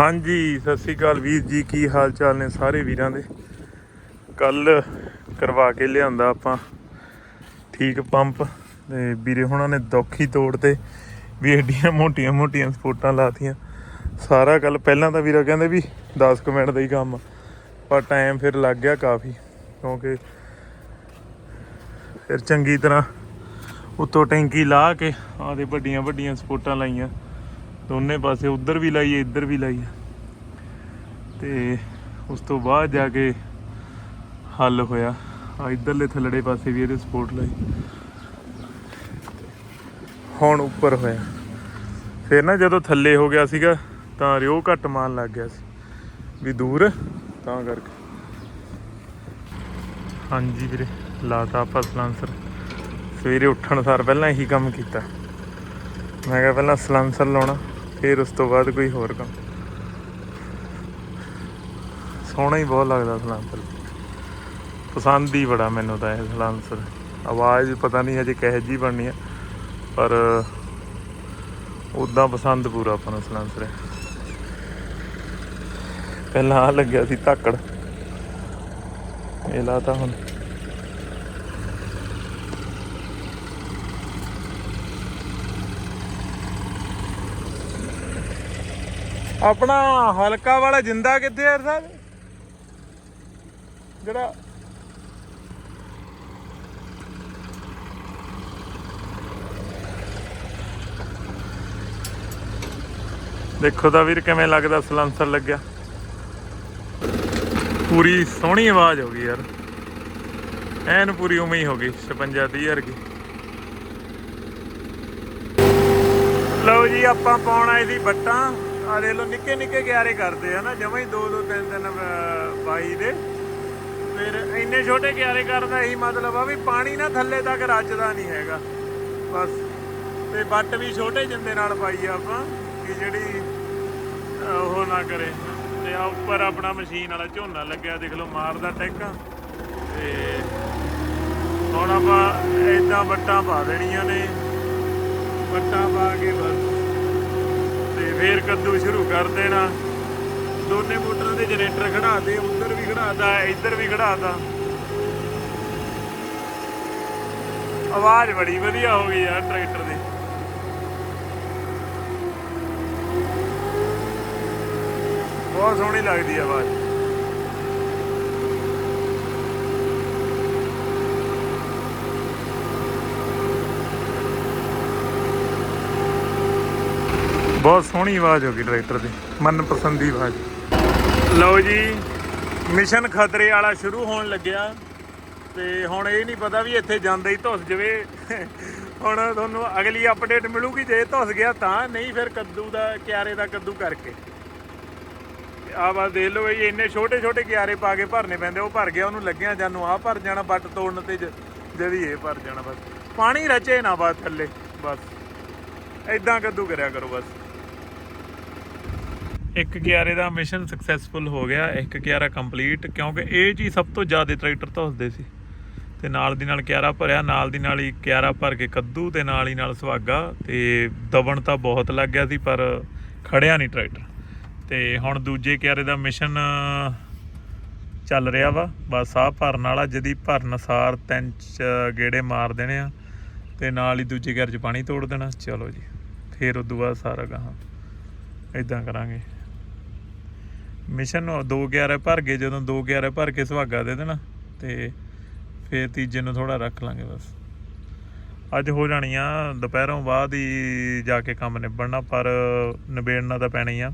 ਹਾਂਜੀ, ਸਤਿ ਸ੍ਰੀ ਅਕਾਲ ਵੀਰ ਜੀ, ਕੀ ਹਾਲ ਚਾਲ ਨੇ ਸਾਰੇ ਵੀਰਾਂ ਦੇ? ਕੱਲ ਕਰਵਾ ਕੇ ਲਿਆਂਦਾ ਆਪਾਂ ਠੀਕ ਪੰਪ ਤੇ ਵੀਰੇ ਹੁਣਾਂ ਨੇ ਦੁੱਖ ਹੀ ਤੋੜਤੇ ਵੀ ਏਡੀਆਂ ਮੋਟੀਆਂ ਮੋਟੀਆਂ ਸਪੋਰਟਾਂ ਲਾਤੀਆਂ। ਸਾਰਾ ਕੱਲ ਪਹਿਲਾਂ ਤਾਂ ਵੀਰਾ ਕਹਿੰਦੇ ਵੀ 10 ਕੁ ਮਿੰਟ ਦਾ ਹੀ ਕੰਮ, ਪਰ ਟਾਈਮ ਫਿਰ ਲੱਗ ਗਿਆ ਕਾਫੀ, ਕਿਉਂਕਿ ਫਿਰ ਚੰਗੀ ਤਰ੍ਹਾਂ ਉੱਤੋਂ ਟੈਂਕੀ ਲਾ ਕੇ ਆਦੇ ਵੱਡੀਆਂ ਵੱਡੀਆਂ ਸਪੋਰਟਾਂ ਲਾਈਆਂ। ਦੋਨੇ ਪਾਸੇ ਉੱਧਰ ਵੀ ਲਾਈਏ, ਇੱਧਰ ਵੀ ਲਾਈਏ। ਤੇ ਉਸ ਤੋਂ ਬਾਅਦ ਜਾ ਕੇ ਹੱਲ ਹੋਇਆ। ਆ ਇੱਧਰਲੇ ਥੱਲੜੇ ਪਾਸੇ ਵੀ ਇਹਦੇ ਸਪੋਰਟ ਲਾਈ। ਹੁਣ ਉੱਪਰ ਹੋਇਆ। ਫਿਰ ਨਾ ਜਦੋਂ ਥੱਲੇ ਹੋ ਗਿਆ ਸੀਗਾ, ਤਾਂ ਰਿਓ ਘੱਟ ਮਾਨ ਲੱਗ ਗਿਆ ਸੀ। ਵੀ ਦੂਰ, ਤਾਂ ਕਰਕੇ। ਹਾਂਜੀ ਵੀਰੇ, ਲਾਤਾ ਆਪਾਂ ਸਲਾਂਸਰ। ਸਵੇਰੇ ਉੱਠਣ ਸਾਰ ਪਹਿਲਾਂ ਇਹੀ ਕੰਮ ਕੀਤਾ। ਮੈਂ ਕਿਹਾ ਪਹਿਲਾਂ ਸਲਾਂਸਰ ਲਾਉਣਾ। ਫਿਰ ਉਸ ਤੋਂ ਬਾਅਦ ਕੋਈ ਹੋਰ ਕੰਮ। ਸੋਹਣਾ ਹੀ ਬਹੁਤ ਲੱਗਦਾ ਸਲਾਂਸਰ। ਪਸੰਦ ਹੀ ਬੜਾ ਮੈਨੂੰ ਤਾਂ ਇਹ ਸਲਾਂਸਰ। ਆਵਾਜ਼ ਪਤਾ ਨਹੀਂ ਹਜੇ ਕਿਹੋ ਜੀ ਬਣਨੀ ਹੈ ਪਰ ਉਦਾਂ ਪਸੰਦ ਪੂਰਾ ਆਪਾਂ ਨੂੰ ਸਲਾਂਸਰ ਪਹਿਲਾਂ ਆ ਲੱਗਿਆ ਸੀ ਧਾਕੜ। ਇਹ ਲਾਤਾ ਹੁਣ। ਆਪਣਾ ਹਲਕਾ ਵਾਲਾ ਜਿੰਦਾ ਕਿੱਥੇ ਹੈ ਸਾਹਿਬ ਜਿਹੜਾ ਦੇਖੋ ਤਾਂ ਵੀਰ ਕਿਵੇਂ ਲੱਗਦਾ ਸਲੈਂਸਰ ਲੱਗਿਆ। ਪੂਰੀ ਸੋਹਣੀ ਆਵਾਜ਼ ਹੋ ਗਈ ਯਾਰ। ਐਨ ਪੂਰੀ ਉਵੇਂ ਹੀ ਹੋ ਗਈ 56 30 ਵਰਗੀ ਲਓ ਜੀ, ਆਪਾਂ ਪਾਉਣ ਆਏ ਸੀ ਬੱਟਾਂ। ਆ ਦੇ ਲੋ ਨਿੱਕੇ ਨਿੱਕੇ ਗਿਆਰੇ ਕਰਦੇ ਆ ਨਾ, ਜਮਾ ਹੀ 2 2 3 3 ਬਾਈ ਦੇ। ਫਿਰ ਇੰਨੇ ਛੋਟੇ ਗਿਆਰੇ ਕਰਦਾ ਇਹੀ ਮਤਲਬ ਆ ਵੀ ਪਾਣੀ ਨਾ ਥੱਲੇ ਤੱਕ ਰੱਜਦਾ ਨਹੀਂ ਹੈਗਾ। ਬਸ। ਤੇ ਬੱਟ ਵੀ ਛੋਟੇ ਜਿੰਦੇ ਨਾਲ ਪਾਈ ਆ ਆਪਾਂ, ਕਿ ਜਿਹੜੀ ਉਹ ਨਾ ਕਰੇ। ਤੇ ਆ ਉੱਪਰ ਆਪਣਾ ਮਸ਼ੀਨ ਵਾਲਾ ਝੋਨਾ ਲੱਗਿਆ, ਦੇਖ ਲਓ ਮਾਰਦਾ ਟੈਕਾਂ। ਤੇ ਹੁਣ ਆਪਾਂ ਇਦਾਂ ਵੱਟਾਂ ਪਾ ਦੇਣੀਆਂ ਨੇ। ਵੱਟਾਂ ਪਾ ਕੇ ਬਸ। ਤੇ ਫੇਰ ਕੱਦੂ ਸ਼ੁਰੂ ਕਰ ਦੇਣਾ। ਦੋਨੇ ਮੋਟਰਾਂ ਦੇ ਜਨਰੇਟਰ ਖੜਾਤੇ, ਉੱਧਰ ਵੀ ਖੜਾਤਾ, ਇੱਧਰ ਵੀ ਖੜਾਤਾ। ਆਵਾਜ਼ ਬੜੀ ਵਧੀਆ ਹੋ ਗਈ ਯਾਰ ਟਰੈਕਟਰ ਦੀ। ਬਹੁਤ ਸੋਹਣੀ ਲੱਗਦੀ ਆਵਾਜ਼। ਬਹੁਤ ਸੋਹਣੀ ਆਵਾਜ਼ ਹੋ ਗਈ ਟਰੈਕਟਰ ਦੀ, ਮਨਪਸੰਦੀ ਆਵਾਜ਼। ਲਓ ਜੀ ਮਿਸ਼ਨ ਖਤਰੇ ਵਾਲਾ ਸ਼ੁਰੂ ਹੋਣ ਲੱਗਿਆ। ਤੇ ਹੁਣ ਇਹ ਨਹੀਂ ਪਤਾ ਵੀ ਇੱਥੇ ਜਾਂਦੇ ਹੀ ਧੁੱਸ ਜਵੇ। ਹੁਣ ਤੁਹਾਨੂੰ ਅਗਲੀ ਅਪਡੇਟ ਮਿਲੂਗੀ, ਜੇ ਧੁੱਸ ਗਿਆ ਤਾਂ, ਨਹੀਂ ਫਿਰ ਕੱਦੂ ਦਾ ਕਿਆਰੇ ਦਾ ਕੱਦੂ ਕਰਕੇ। ਆ ਬਸ ਦੇਖ ਲਓ ਇਹ ਇੰਨੇ ਛੋਟੇ ਛੋਟੇ ਕਿਆਰੇ ਪਾ ਕੇ ਭਰਨੇ ਪੈਂਦੇ ਉਹ ਭਰ ਗਿਆ, ਉਹਨੂੰ ਲੱਗਿਆ ਜਾਨੂੰ ਆ ਭਰ ਜਾਣਾ ਬੱਟ ਤੋੜਨ ਤੇ ਜ- ਜਦੀ ਇਹ ਭਰ ਜਾਣਾ ਬਸ। ਪਾਣੀ ਰਚੇ ਨਾ ਬਸ ਥੱਲੇ, ਬਸ। ਐਦਾਂ ਕੱਦੂ ਕਰਿਆ ਕਰੋ ਬਸ। ਇੱਕ ਕਿਆਰੇ ਦਾ ਮਿਸ਼ਨ ਸਕਸੈਸਫੁਲ ਹੋ ਗਿਆ, ਇੱਕ ਕਿਆਰਾ ਕੰਪਲੀਟ ਕਿਉਂਕਿ ਇਹ ਜੀ ਸਭ ਤੋਂ ਜ਼ਿਆਦਾ ਟਰੈਕਟਰ ਧੁੱਸਦੇ ਸੀ। ਤੇ ਨਾਲ ਦੀ ਨਾਲ ਕਿਆਰਾ ਭਰਿਆ, ਨਾਲ ਦੀ ਨਾਲ ਹੀ ਕਿਆਰਾ ਭਰ ਕੇ ਕੱਦੂ ਤੇ ਨਾਲ ਹੀ ਨਾਲ ਸੁਹਾਗਾ, ਤੇ ਦਬਣ ਤਾਂ ਬਹੁਤ ਲੱਗ ਗਿਆ ਸੀ, ਪਰ ਖੜਿਆ ਨਹੀਂ ਟਰੈਕਟਰ ਤੇ ਹੁਣ ਦੂਜੇ ਕਿਆਰੇ ਦਾ ਮਿਸ਼ਨ ਚੱਲ ਰਿਹਾ ਵਾ, ਬਸ ਆਹ ਭਰਨ ਵਾਲਾ, ਜਿਹਦੀ ਭਰਨ ਸਾਰ ਤਿੰਨ ਚ ਗੇੜੇ ਮਾਰ ਦੇਣੇ ਆ, ਤੇ ਨਾਲ ਹੀ ਦੂਜੇ ਕਿਆਰੇ ਚ ਪਾਣੀ ਤੋੜ ਦੇਣਾ। ਚਲੋ ਜੀ, ਫੇਰ ਉਦੋਂ ਬਾਅਦ ਸਾਰਾ ਗਾਹਾਂ ਇਦਾਂ ਕਰਾਂਗੇ। ਮਿਸ਼ਨ ਨੂੰ ਦੋ 11 ਭਰ ਗਏ, ਜਦੋਂ ਦੋ 11 ਭਰ ਕੇ ਸੁਹਾਗਾ ਦੇ ਦੇਣਾ ਤੇ ਫੇਰ ਤੀਜੇ ਨੂੰ ਥੋੜਾ ਰੱਖ ਲਾਂਗੇ ਬਸ। ਅੱਜ ਹੋ ਜਾਣੀ ਆ ਦੁਪਹਿਰੋਂ ਬਾਅਦ ਹੀ ਜਾ ਕੇ ਕੰਮ ਨਿਬੜਨਾ, ਪਰ ਨਿਬੇੜਨਾ ਤਾਂ ਪੈਣਾ ਹੀ ਆ।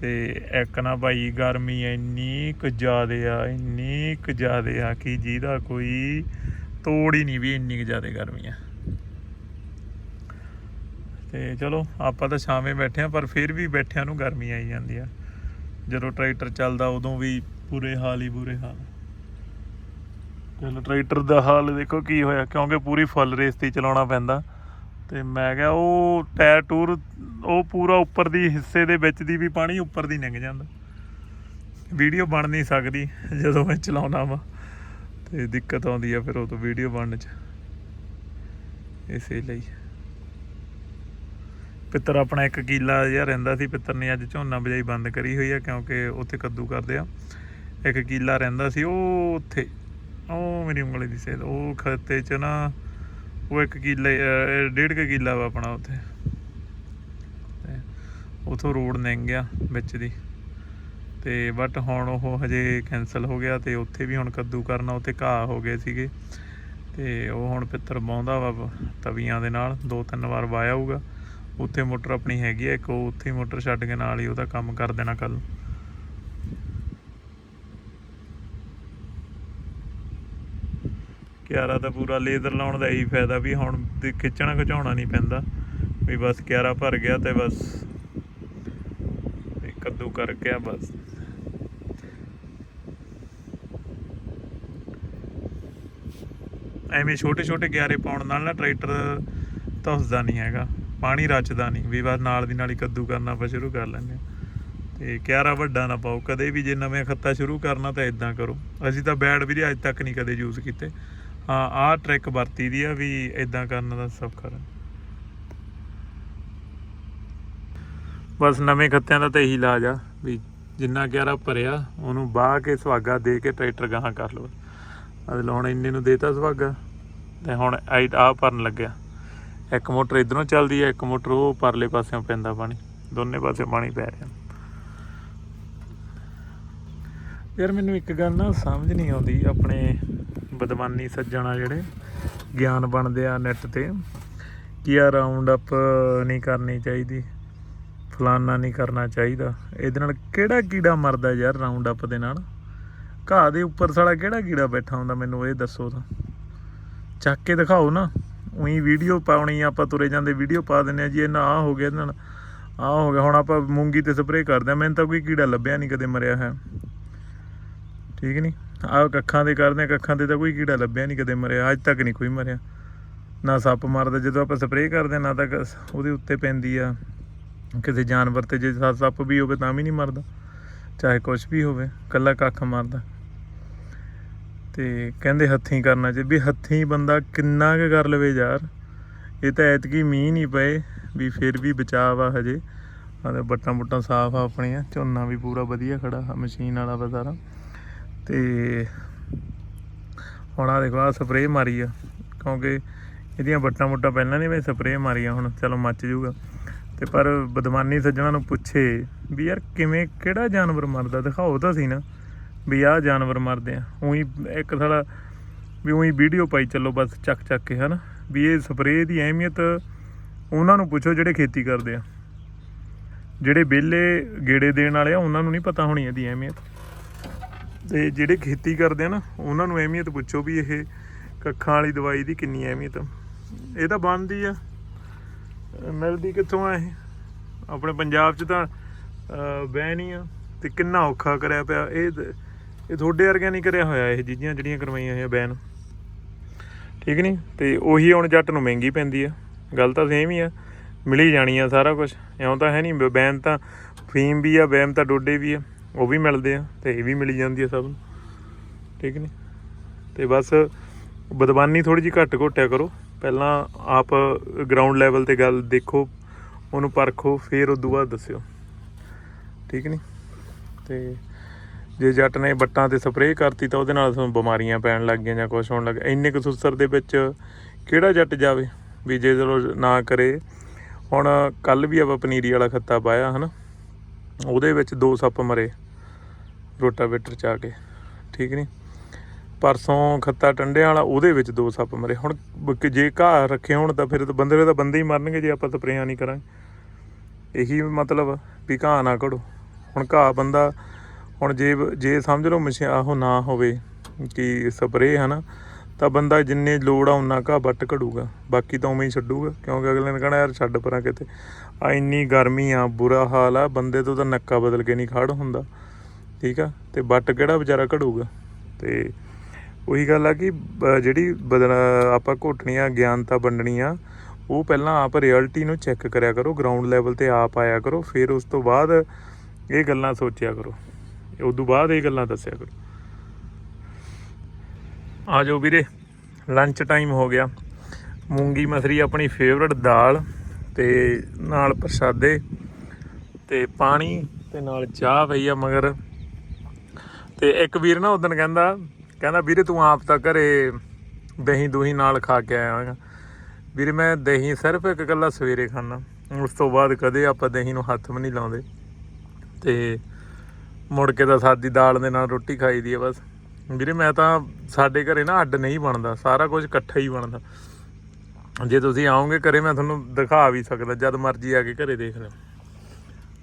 ਤੇ ਇੱਕ ਨਾ ਭਾਈ, ਗਰਮੀ ਇੰਨੀ ਕੁ ਜ਼ਿਆਦੇ ਆ, ਇੰਨੀ ਕੁ ਜ਼ਿਆਦੇ ਆ ਕਿ ਜਿਹਦਾ ਕੋਈ ਤੋੜ ਹੀ ਨਹੀਂ ਵੀ ਇੰਨੀ ਕੁ ਜ਼ਿਆਦੇ ਗਰਮੀ ਆ। ਤੇ ਚਲੋ, ਆਪਾਂ ਤਾਂ ਛਾਵੇਂ ਬੈਠੇ ਆ, ਪਰ ਫਿਰ ਵੀ ਬੈਠਿਆਂ ਨੂੰ ਗਰਮੀ ਆਈ ਜਾਂਦੀ ਆ। ਜਦੋਂ ਟਰੈਕਟਰ ਚੱਲਦਾ ਉਦੋਂ ਵੀ ਬੁਰੇ ਹਾਲ ਹੀ ਬੁਰੇ ਹਾਲ। ਚਲੋ ਟਰੈਕਟਰ ਦਾ ਹਾਲ ਦੇਖੋ ਕੀ ਹੋਇਆ, ਕਿਉਂਕਿ ਪੂਰੀ ਫੁੱਲ ਰੇਸ ਤੇ ਚਲਾਉਣਾ ਪੈਂਦਾ। ਤੇ ਮੈਂ ਕਿਹਾ ਉਹ ਟਾਇਰ ਟੂਰ, ਉਹ ਪੂਰਾ ਉੱਪਰ ਦੀ ਹਿੱਸੇ ਦੇ ਵਿੱਚ ਦੀ ਵੀ ਪਾਣੀ ਉੱਪਰ ਦੀ ਲੰਘ ਜਾਂਦਾ। ਵੀਡੀਓ ਬਣ ਨਹੀਂ ਸਕਦੀ ਜਦੋਂ ਮੈਂ ਚਲਾਉਣਾ ਵਾ। ਤੇ ਦਿੱਕਤ ਆਉਂਦੀ ਆ ਫਿਰ ਉਹ ਤੋਂ ਵੀਡੀਓ ਬਣਨ ਚ। ਇਸੇ ਲਈ। ਪਿੱਤਰ ਆਪਣਾ ਇੱਕ ਕੀਲਾ ਜਿਹਾ ਰਹਿੰਦਾ ਸੀ, ਪਿੱਤਰ ਨੇ ਅੱਜ ਝੋਨਾ ਬਜਾਈ ਬੰਦ ਕਰੀ ਹੋਈ ਆ, ਕਿਉਂਕਿ ਉੱਥੇ ਕੱਦੂ ਕਰਦੇ ਆ। ਇੱਕ ਕੀਲਾ ਰਹਿੰਦਾ ਸੀ, ਉਹ ਉੱਥੇ, ਉਹ ਮੇਰੀ ਉਂਗਲੀ ਦੀ ਸੇਧ, ਉਹ ਖੱਤੇ ਚ ਨਾ, ਉਹ ਇੱਕ ਕੀਲੇ ਡੇਢ ਕੁ ਕੀਲਾ ਵਾ ਆਪਣਾ ਉੱਥੇ। ਤੇ ਉਥੋਂ ਰੋਡ ਲੰਘ ਗਿਆ ਵਿੱਚ ਦੀ। ਤੇ ਬਟ ਹੁਣ ਉਹ ਹਜੇ ਕੈਨਸਲ ਹੋ ਗਿਆ ਤੇ ਉੱਥੇ ਵੀ ਹੁਣ ਕੱਦੂ ਕਰਨਾ, ਉੱਥੇ ਘਾਹ ਹੋ ਗਏ ਸੀਗੇ। ਤੇ ਉਹ ਹੁਣ ਪਿੱਤਰ ਬਾਉਂਦਾ ਵਾ ਤਵੀਆਂ ਦੇ ਨਾਲ, ਦੋ ਤਿੰਨ ਵਾਰ ਵਾਇਆ ਹੋਊਗਾ। ਉੱਥੇ ਮੋਟਰ ਆਪਣੀ ਹੈਗੀ ਆ, ਇੱਕ ਉਹ ਉੱਥੇ ਮੋਟਰ ਛੱਡ ਕੇ ਨਾਲ ਹੀ ਉਹਦਾ ਕੰਮ ਕਰ ਦੇਣਾ ਕੱਲ ਕਿਆਰਾ ਦਾ ਪੂਰਾ ਲੇਜ਼ਰ ਲਾਉਣ ਦਾ ਇਹੀ ਫਾਇਦਾ ਵੀ ਹੁਣ ਖਿੱਚਣਾ ਖਿਚਾਉਣਾ ਨਹੀਂ ਪੈਂਦਾ, ਵੀ ਬਸ ਕਿਆਰਾ ਭਰ ਗਿਆ ਤੇ ਬਸ ਤੇ ਕੱਦੂ ਕਰ ਗਿਆ ਬਸ। ਐਵੇਂ ਛੋਟੇ ਛੋਟੇ ਕਿਆਰੇ ਪਾਉਣ ਨਾਲ ਨਾ ਟਰੈਕਟਰ ਧੁੱਸਦਾ ਨਹੀਂ ਹੈਗਾ। ਪਾਣੀ ਰਚਦਾ ਨਹੀਂ। ਵੀ ਬਸ ਨਾਲ ਦੀ ਨਾਲ ਹੀ ਕੱਦੂ ਕਰਨਾ ਆਪਾਂ ਸ਼ੁਰੂ ਕਰ ਲੈਂਦੇ ਹਾਂ। ਤੇ ਕਿਆਰਾ ਵੱਡਾ ਨਾ ਪਾਓ। ਕਦੇ ਵੀ ਜੇ ਨਵੇਂ ਖੱਤਾ ਸ਼ੁਰੂ ਕਰਨਾ ਤਾਂ ਇਦਾਂ ਕਰੋ। ਅਸੀਂ ਤਾਂ ਬੈਡ ਵੀ ਅੱਜ ਤੱਕ ਨਹੀਂ ਕਦੇ ਯੂਜ਼ ਕੀਤੇ। ਹਾਂ, ਆਹ ਟ੍ਰਿਕ ਵਰਤੀ ਦੀ ਆ ਵੀ ਇਦਾਂ ਕਰਨ ਦਾ ਸੌਖਾ ਰਹਿੰਦਾ ਬਸ ਨਵੇਂ ਖੱਤਿਆਂ ਦਾ ਤਾਂ ਇਹੀ ਇਲਾਜ ਆ ਵੀ ਜਿੰਨਾ ਕਿਆਰਾ ਭਰਿਆ, ਉਹਨੂੰ ਬਾਹ ਕੇ ਸੁਹਾਗਾ ਦੇ ਕੇ ਟਰੈਕਟਰ ਗਾਹਾਂ ਕਰ ਲਓ। ਅਦ ਹੁਣ ਇੰਨੇ ਨੂੰ ਦੇਤਾ ਸੁਹਾਗਾ, ਤੇ ਹੁਣ ਆਈਟ ਆ ਭਰਨ ਲੱਗਿਆ। ਇੱਕ ਮੋਟਰ ਇਧਰੋਂ ਚੱਲਦੀ ਹੈ ਇੱਕ ਮੋਟਰ ਉਹ ਪਰਲੇ ਪਾਸਿਓਂ ਪੈਂਦਾ ਪਾਣੀ। ਦੋਨੇ ਪਾਸੇ ਪਾਣੀ ਪੈ ਰਿਹਾ। ਯਾਰ ਮੈਨੂੰ ਇੱਕ ਗੱਲ ਨਾ ਸਮਝ ਨਹੀਂ ਆਉਂਦੀ, ਆਪਣੇ ਬਦਮਾਨੀ ਸੱਜਣਾ ਜਿਹੜੇ, ਗਿਆਨ ਬਣਦੇ ਆ ਨੈਟ ਤੇ, ਕਿ ਆ ਰਾਉਂਡ ਅਪ ਨਹੀਂ ਕਰਨੀ ਚਾਹੀਦੀ, ਫਲਾਨਾ ਨਹੀਂ ਕਰਨਾ ਚਾਹੀਦਾ। ਇਹਦੇ ਨਾਲ ਕਿਹੜਾ ਕੀੜਾ ਮਰਦਾ ਯਾਰ ਰਾਉਂਡ ਅਪ ਦੇ ਨਾਲ? ਘਾਹ ਦੇ ਉੱਪਰ ਸਾਲਾ ਕਿਹੜਾ ਕੀੜਾ ਬੈਠਾ ਹੁੰਦਾ, ਮੈਨੂੰ ਇਹ ਦੱਸੋ ਤਾਂ। ਚੱਕ ਕੇ ਦਿਖਾਓ ਨਾ। ਉਹੀ ਵੀਡੀਓ ਪਾਉਣੀ ਆਪਾਂ ਤੁਰੇ ਜਾਂਦੇ ਵੀਡੀਓ ਪਾ ਦਿੰਨੇ ਆ ਜੀ ਇਹਨਾਂ ਆ ਹੋ ਗਿਆ ਇਹਨਾਂ ਨਾਲ ਆ ਹੋ ਗਿਆ। ਹੁਣ ਆਪਾਂ ਮੂੰਗੀ ਤੇ ਸਪਰੇਅ ਕਰਦੇ ਆ ਮੈਨੂੰ ਤਾਂ ਕੋਈ ਕੀੜਾ ਲੱਭਿਆ ਨਹੀਂ ਕਦੇ ਮਰਿਆ ਹੈ ਠੀਕ ਨਹੀਂ ਆਹ ਕੱਖਾਂ ਦੇ ਕਰਦੇ ਆ ਕੱਖਾਂ ਤੇ ਤਾਂ ਕੋਈ ਕੀੜਾ ਲੱਭਿਆ ਨਹੀਂ ਕਦੇ ਮਰਿਆ ਅੱਜ ਤੱਕ ਨਹੀਂ ਕੋਈ ਮਰਿਆ। ਨਾ ਸੱਪ ਮਰਦਾ ਜਦੋਂ ਆਪਾਂ ਸਪਰੇਅ ਕਰਦੇ ਆ, ਨਾ ਤਾਂ ਕ- ਉਹਦੇ ਉੱਤੇ ਪੈਂਦੀ ਆ। ਕਿਸੇ ਜਾਨਵਰ ਤੇ ਜੇ ਸੱਪ- ਸੱਪ ਵੀ ਹੋਵੇ ਤਾਂ ਵੀ ਨਹੀਂ ਮਰਦਾ ਚਾਹੇ ਕੁਝ ਵੀ ਹੋਵੇ ਕੱਲਾ ਕੱਖ ਮਾਰਦਾ। ਤੇ ਕਹਿੰਦੇ ਹੱਥੀਂ ਕਰਨਾ ਚਾਹੀਦਾ ਵੀ ਹੱਥੀਂ ਬੰਦਾ ਕਿੰਨਾ ਕੁ ਕਰ ਲਵੇ ਯਾਰ। ਇਹ ਤਾਂ ਐਤਕੀ ਮੀਂਹ ਨਹੀਂ ਪਏ, ਵੀ ਫਿਰ ਵੀ ਬਚਾਅ ਆ ਹਜੇ। ਆਹ ਬੱਟਾਂ ਬੁੱਟਾਂ ਸਾਫ਼ ਆ ਆਪਣੀਆਂ, ਝੋਨਾ ਵੀ ਪੂਰਾ ਵਧੀਆ ਖੜਾ ਆ ਮਸ਼ੀਨ ਵਾਲਾ ਵਾ ਸਾਰਾ। ਤੇ ਹੁਣ ਆ ਦੇਖੋ ਆ ਸਪਰੇਅ ਮਾਰੀ ਆ, ਕਿਉਂਕਿ ਇਹਦੀਆਂ ਬੱਟਾਂ ਬੁੱਟਾਂ ਪਹਿਲਾਂ ਨਹੀਂ ਮੈਂ ਸਪਰੇਅ ਮਾਰੀਆਂ ਹੁਣ, ਚਲੋ ਮੱਚ ਜੂਗਾ ਤੇ ਪਰ ਬਦਮਾਨੀ ਸੱਜਣਾ ਨੂੰ ਪੁੱਛੇ, ਵੀ ਯਾਰ ਕਿਵੇਂ, ਕਿਹੜਾ ਜਾਨਵਰ ਮਰਦਾ? ਦਿਖਾਓ ਤਾਂ ਸੀ ਨਾ। ਵੀ ਆਹ ਜਾਨਵਰ ਮਰਦੇ ਆ। ਉਹੀ ਇੱਕ ਸਾਲਾ ਵੀ ਉਹੀ ਵੀਡੀਓ ਪਾਈ ਚੱਲੋ ਬਸ ਚੱਕ ਚੱਕ ਕੇ, ਹਨਾ? ਵੀ ਇਹ ਸਪਰੇਅ ਦੀ ਅਹਿਮੀਅਤ ਉਹਨਾਂ ਨੂੰ ਪੁੱਛੋ ਜਿਹੜੇ ਖੇਤੀ ਕਰਦੇ ਆ। ਜਿਹੜੇ ਵਿਹਲੇ ਗੇੜੇ ਦੇਣ ਵਾਲੇ ਆ, ਉਹਨਾਂ ਨੂੰ ਨਹੀਂ ਪਤਾ ਹੋਣੀ ਇਹਦੀ ਅਹਿਮੀਅਤ। ਤੇ ਜਿਹੜੇ ਖੇਤੀ ਕਰਦੇ ਆ ਨਾ, ਉਹਨਾਂ ਨੂੰ ਅਹਿਮੀਅਤ ਪੁੱਛੋ ਵੀ ਇਹ ਕੱਖਾਂ ਵਾਲੀ ਦਵਾਈ ਦੀ ਕਿੰਨੀ ਅਹਿਮੀਅਤ ਇਹ ਤਾਂ ਬਣਦੀ ਆ। ਮਿਲਦੀ ਕਿੱਥੋਂ ਆ ਇਹ? ਆਪਣੇ ਪੰਜਾਬ 'ਚ ਤਾਂ ਬੈਨ ਹੀ ਆ। ਤੇ ਕਿੰਨਾ ਔਖਾ ਕਰਿਆ ਪਿਆ। ਇਹ ਇਹ ਤੁਹਾਡੇ ਵਰਗਿਆਂ ਨਹੀਂ ਕਰਿਆ ਹੋਇਆ, ਇਹ ਚੀਜ਼ਾਂ ਜਿਹੜੀਆਂ ਕਰਵਾਈਆਂ ਹੋਈਆਂ ਬੈਨ। ਠੀਕ ਨਹੀਂ ਤੇ ਉਹੀ ਹੁਣ ਜੱਟ ਨੂੰ ਮਹਿੰਗੀ ਪੈਂਦੀ ਆ। ਗੱਲ ਤਾਂ ਸੇਮ ਹੀ ਆ। ਮਿਲੀ ਜਾਣੀ ਆ ਸਾਰਾ ਕੁਝ ਇਉਂ ਤਾਂ ਹੈ ਨਹੀਂ ਬੈਨ ਤਾਂ ਫੀਮ ਵੀ ਆ ਬੈਮ ਤਾਂ ਡੋਡੇ ਵੀ ਆ। ਉਹ ਵੀ ਮਿਲਦੇ ਆ ਤੇ ਇਹ ਵੀ ਮਿਲੀ ਜਾਂਦੀ ਆ ਸਭ ਨੂੰ। ਠੀਕ ਨਹੀਂ ਤੇ ਬਸ ਬਦਬਾਨੀ ਥੋੜੀ ਜਿਹੀ ਘੱਟ ਘੋਟਿਆ ਕਰੋ। ਪਹਿਲਾਂ ਆਪ ਗਰਾਊਂਡ ਲੈਵਲ ਤੇ ਗੱਲ ਦੇਖੋ, ਉਹਨੂੰ ਪਰਖੋ, ਫਿਰ ਉਦੋਂ ਬਾਅਦ ਦੱਸਿਓ। ਠੀਕ ਨਹੀਂ ਤੇ ਜੇ ਜੱਟ ਨੇ ਬੱਟਾਂ ਤੇ ਸਪਰੇਅ ਕਰਤੀ ਤਾਂ ਉਹਦੇ ਨਾਲ ਤੁਹਾਨੂੰ ਬਿਮਾਰੀਆਂ ਪੈਣ ਲੱਗ ਗਈਆਂ ਜਾਂ ਕੁਝ ਹੋਣ ਲੱਗ ਇੰਨੇ ਕੁ ਸੁਸਰ ਦੇ ਵਿੱਚ ਕਿਹੜਾ ਜੱਟ ਜਾਵੇ ਵੀ ਜੇ ਚਲੋ ਨਾ ਕਰੇ? ਹੁਣ ਕੱਲ ਵੀ ਆਪਾਂ ਪਨੀਰੀ ਵਾਲਾ ਖੱਤਾ ਪਾਇਆ, ਹਨਾ? ਉਹਦੇ ਵਿੱਚ ਦੋ ਸੱਪ ਮਰੇ ਰੋਟਾਵੇਟਰ ਚ ਆ ਕੇ, ਠੀਕ ਨਹੀਂ ਪਰਸੋਂ ਖੱਤਾ ਟੰਡਿਆਂ ਵਾਲਾ, ਉਹਦੇ ਵਿੱਚ ਦੋ ਸੱਪ ਮਰੇ। ਹੁਣ ਜੇ ਘਾਹ ਰੱਖੇ ਹੋਣ ਤਾਂ ਫਿਰ ਤਾਂ ਬੰਦੇ ਦੇ ਤਾਂ ਬੰਦੇ ਹੀ ਮਰਨਗੇ, ਜੇ ਆਪਾਂ ਸਪਰੇਆਂ ਨਹੀਂ ਕਰਾਂਗੇ। ਇਹੀ ਮਤਲਬ ਵੀ ਘਾਹ ਨਾ ਘੜੋ ਹੁਣ ਘਾਹ ਬੰਦਾ ਹੁਣ ਜੇ ਜੇ ਸਮਝ ਲਓ ਮਸ਼ੀ ਆਹੋ ਨਾ ਹੋਵੇ ਕਿ ਸਪਰੇਅ ਹਨਾ ਤਾਂ ਬੰਦਾ ਜਿੰਨੇ ਲੋੜ ਆ ਉਨਾ ਘਾਹ ਵੱਟ ਘੜੂਗਾ। ਬਾਕੀ ਤਾਂ ਉਵੇਂ ਹੀ ਛੱਡੂਗਾ, ਕਿਉਂਕਿ ਅਗਲੇ ਨੇ ਕਹਣਾ, ਯਾਰ ਛੱਡ ਪਰਾਂ ਕਿਤੇ। ਆ ਇੰਨੀ ਗਰਮੀ ਆ, ਬੁਰਾ ਹਾਲ ਆ, ਬੰਦੇ ਤੋਂ ਤਾਂ ਨੱਕਾ ਬਦਲ ਕੇ ਨਹੀਂ ਖੜ ਹੁੰਦਾ। ਠੀਕ ਆ? ਤੇ ਵੱਟ ਕਿਹੜਾ ਵਿਚਾਰਾ ਘੜੂਗਾ? ਤੇ ਉਹੀ ਗੱਲ ਆ ਕਿ ਜਿਹੜੀ ਬਦਲ, ਆਪਾਂ ਘੋਟਣੀਆਂ, ਗਿਆਨਤਾ ਵੰਡਣੀ ਆ ਉਹ ਪਹਿਲਾਂ ਆਪ ਰਿਐਲਿਟੀ ਨੂੰ ਚੈੱਕ ਕਰਿਆ ਕਰੋ, ਗਰਾਊਂਡ ਲੈਵਲ ਤੇ ਆਪ ਆਇਆ ਕਰੋ, ਫਿਰ ਉਸ ਤੋਂ ਬਾਅਦ ਇਹ ਗੱਲਾਂ ਸੋਚਿਆ ਕਰੋ। ਉਸ ਤੋਂ ਬਾਅਦ ਇਹ ਗੱਲਾਂ ਦੱਸਿਆ ਕਰੋ। ਆ ਜਾਓ ਵੀਰੇ ਲੰਚ ਟਾਈਮ ਹੋ ਗਿਆ। ਮੂੰਗੀ ਮਸਰੀ ਆਪਣੀ ਫੇਵਰਟ ਦਾਲ ਤੇ ਨਾਲ ਪ੍ਰਸ਼ਾਦੇ ਤੇ ਪਾਣੀ ਤੇ ਨਾਲ ਚਾਹ ਪਈ ਆ ਮਗਰ। ਤੇ ਇੱਕ ਵੀਰ ਨਾ ਉਦੋਂ ਕਹਿੰਦਾ ਕਹਿੰਦਾ ਵੀਰੇ ਤੂੰ ਆਪ ਤਾਂ ਘਰੇ ਦਹੀਂ ਦੂਹੀ ਨਾਲ ਖਾ ਕੇ ਆਇਆ ਹੋਵੇਗਾ ਵੀਰੇ ਮੈਂ ਦਹੀਂ ਸਿਰਫ ਇੱਕ ਇਕੱਲਾ ਸਵੇਰੇ ਖਾਣਾ ਉਸ ਤੋਂ ਬਾਅਦ ਕਦੇ ਆਪਾਂ ਦਹੀਂ ਨੂੰ ਹੱਥ ਵੀ ਨਹੀਂ ਲਾਉਂਦੇ। ਤੇ ਮੁੜ ਕੇ ਤਾਂ ਸਾਦੀ ਦਾਲ ਦੇ ਨਾਲ ਰੋਟੀ ਖਾਈ ਦੀ ਆ ਬਸ। ਵੀਰੇ, ਮੈਂ ਤਾਂ ਸਾਡੇ ਘਰੇ ਨਾ ਅੱਡ ਨਹੀਂ ਬਣਦਾ, ਸਾਰਾ ਕੁਝ ਇਕੱਠਾ ਹੀ ਬਣਦਾ। ਜੇ ਤੁਸੀਂ ਆਓਗੇ ਘਰੇ, ਮੈਂ ਤੁਹਾਨੂੰ ਦਿਖਾ ਵੀ ਸਕਦਾ, ਜਦ ਮਰਜ਼ੀ ਆ ਕੇ ਘਰੇ ਦੇਖ ਲਿਓ।